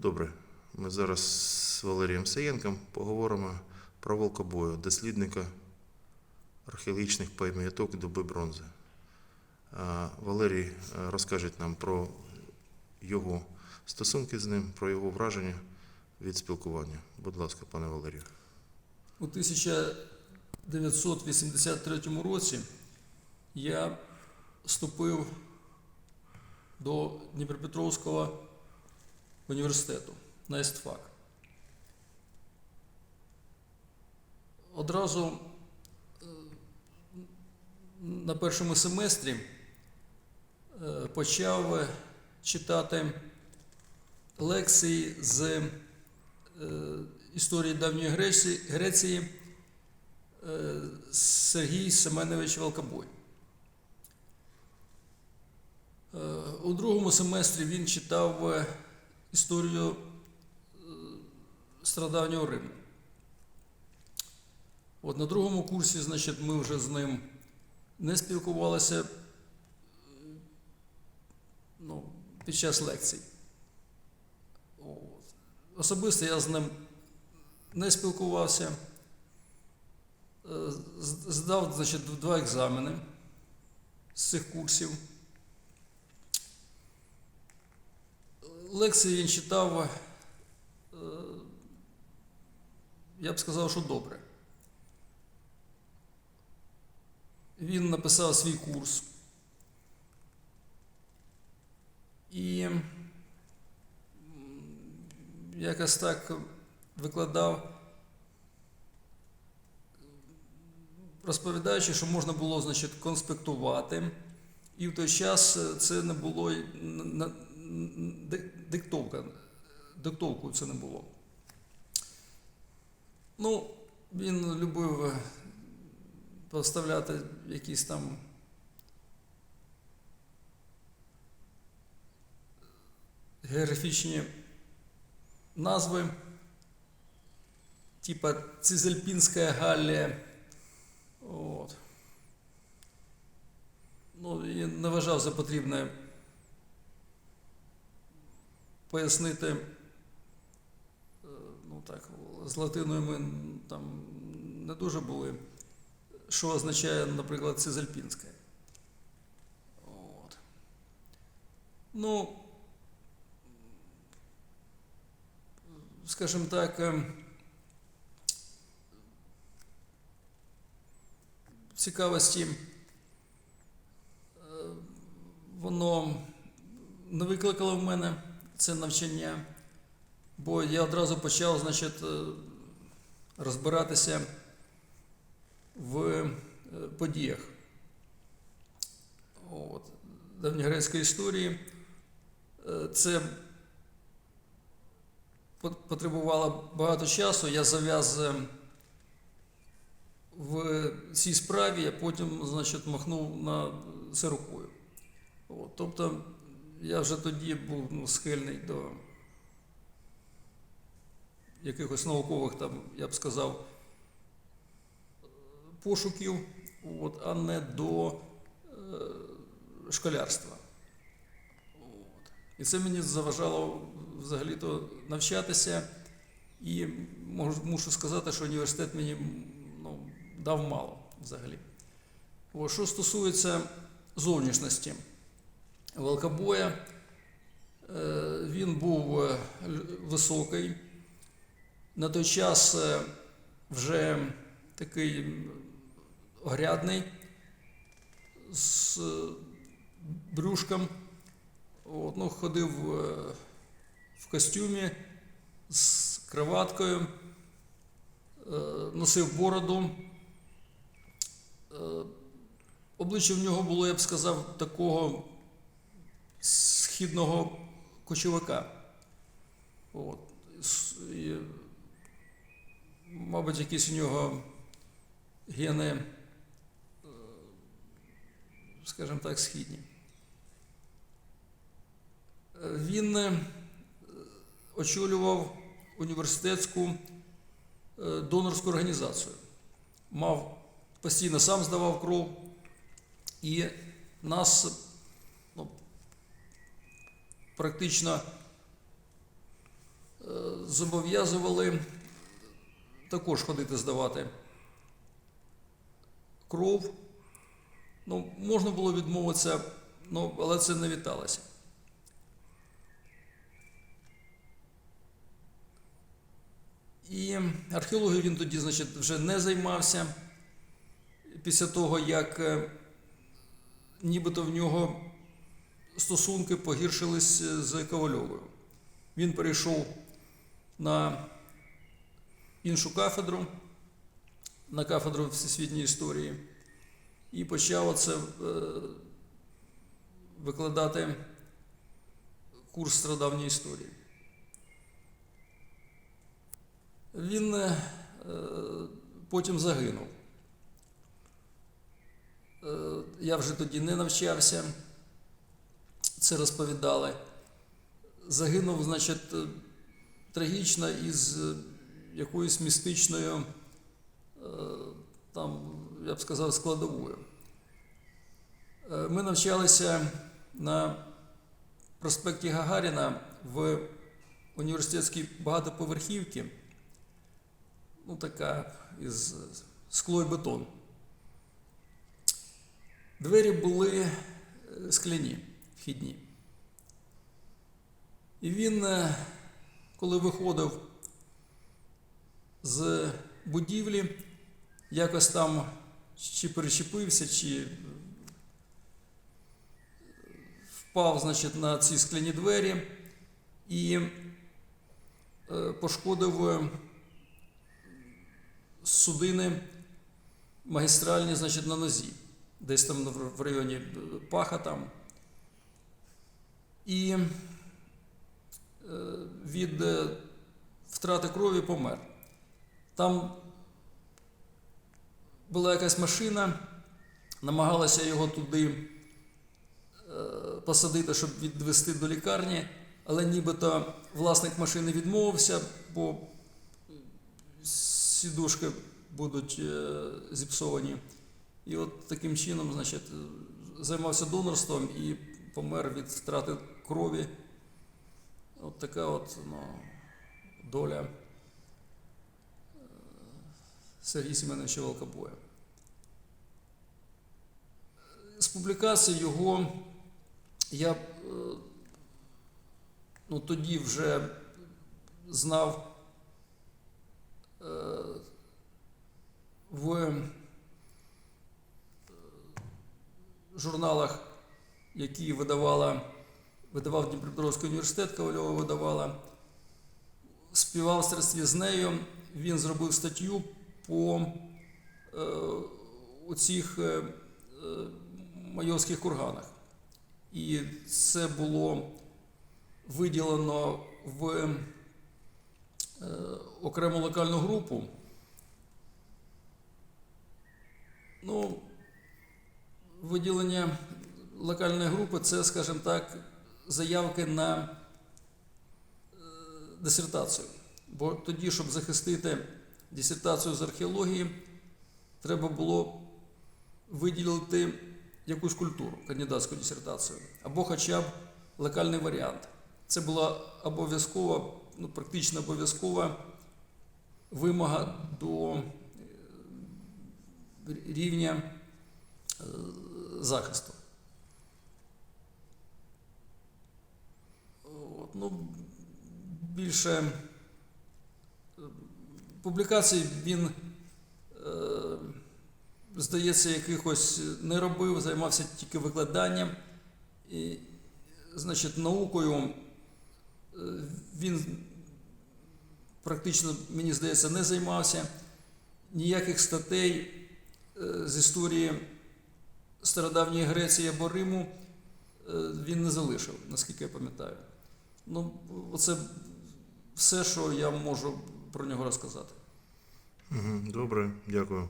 Добре, ми зараз з Валерієм Саєнком поговоримо про волкобою, дослідника археологічних пам'яток доби бронзи. Валерій е, розкаже нам про його стосунки з ним, про його враження від спілкування. Будь ласка, пане Валерію. У 1983 році я вступив до Дніпропетровського університету на ЕСТФАК. Одразу е, на першому семестрі е, почав читати лекції з е, історії давньої Греції, Сергій Семенович Волкобой. У другому семестрі він читав історію е, страдавнього Риму. От на другому курсі, значить, ми вже з ним не спілкувалися е, ну, під час лекцій. Особисто я з ним не спілкувався. Е, Здав значить, два екзамени з цих курсів. Лекції він читав, е, я б сказав, що добре. Він написав свій курс. І якось так викладав, розповідаючи, що можна було значить, конспектувати, і в той час е, це не було на- диктовка, диктовку це не було. Ну, він любив е, поставляти якісь там географічні назви, типа Цизельпінська Галлія. От. Ну, і не вважав за потрібне пояснити, е, ну так, з латиною ми там не дуже були, що означає, наприклад, Цизельпінська. От. Ну, скажімо так, ем, цікавості е, воно не викликало в мене це навчання, бо я одразу почав, значить, е, розбиратися в е, подіях От, давньогрецької історії. Е, Це пот- потребувало багато часу. Я зав'яз в цій справі, а потім, значить, махнув на це рукою. От, тобто я вже тоді був ну, схильний до якихось наукових, там, я б сказав, пошуків, от, а не до е, школярства. От. І це мені заважало взагалі-то навчатися. І можу, мушу сказати, що університет мені ну, дав мало взагалі. О, що стосується зовнішності Великобоя, е, він був е, високий. На той час е, вже такий м, огрядний, з брюшком. От, ну, ходив в костюмі з кроваткою, носив бороду. Обличчя в нього було, я б сказав, такого східного кочовика. От. І, мабуть, якісь у нього гени, е, скажімо так, східні. Він е, очолював університетську е, донорську організацію. Мав постійно сам здавав кров, і нас практично зобов'язували також ходити здавати кров. Ну, можна було відмовитися, ну, але це не віталося. І археологією він тоді, значить, вже не займався. Після того, як е, нібито в нього стосунки погіршились е, з Ковальовою. Він перейшов на іншу кафедру, на кафедру всесвітньої історії, і почав оце е, викладати курс страдавньої історії. Він е, потім загинув. Я вже тоді не навчався, це розповідали. Загинув, значить, е, трагічно із е, якоюсь містичною, е, там, я б сказав, складовою. Ми навчалися на проспекті Гагаріна в університетській багатоповерхівці, ну така із скло і бетон. Двері були скляні, вхідні. І він, е, коли виходив з будівлі, якось там чи перечепився, чи впав значить, на ці скляні двері і е, пошкодив е, судини магістральні значить, на нозі, десь там в районі е, паха там. І е, від е, втрати крові помер. Там була якась машина, намагалася його туди е, посадити, щоб відвести до лікарні, але нібито власник машини відмовився, бо сідушки будуть зіпсовані. І от таким чином, значить, займався донорством і помер від втрати крові. От така от ну, доля е, Сергія Семеновича Волкобоя. З публікації його я е, ну, тоді вже знав е, в журналах, які видавала, видавав Дніпропетровський університет, Ковальова видавала. В співавторстві з нею він зробив статтю по е, оцих е, е, майорських курганах. І це було виділено в е, окрему локальну групу. Ну, виділення локальної групи це, скажімо так, заявки на е, дисертацію. Бо тоді, щоб захистити дисертацію з археології, треба було виділити якусь культуру, кандидатську дисертацію, або хоча б локальний варіант. Це була обов'язкова, ну, практично обов'язкова вимога до е, рівня е, захисту. От, ну, більше е, публікацій він, е, здається, якихось не робив, займався тільки викладанням. І, значить, наукою е, він практично, мені здається, не займався. Ніяких статей з історії стародавньої Греції або Риму він не залишив, наскільки я пам'ятаю. Ну, оце все, що я можу про нього розказати. Добре, дякую.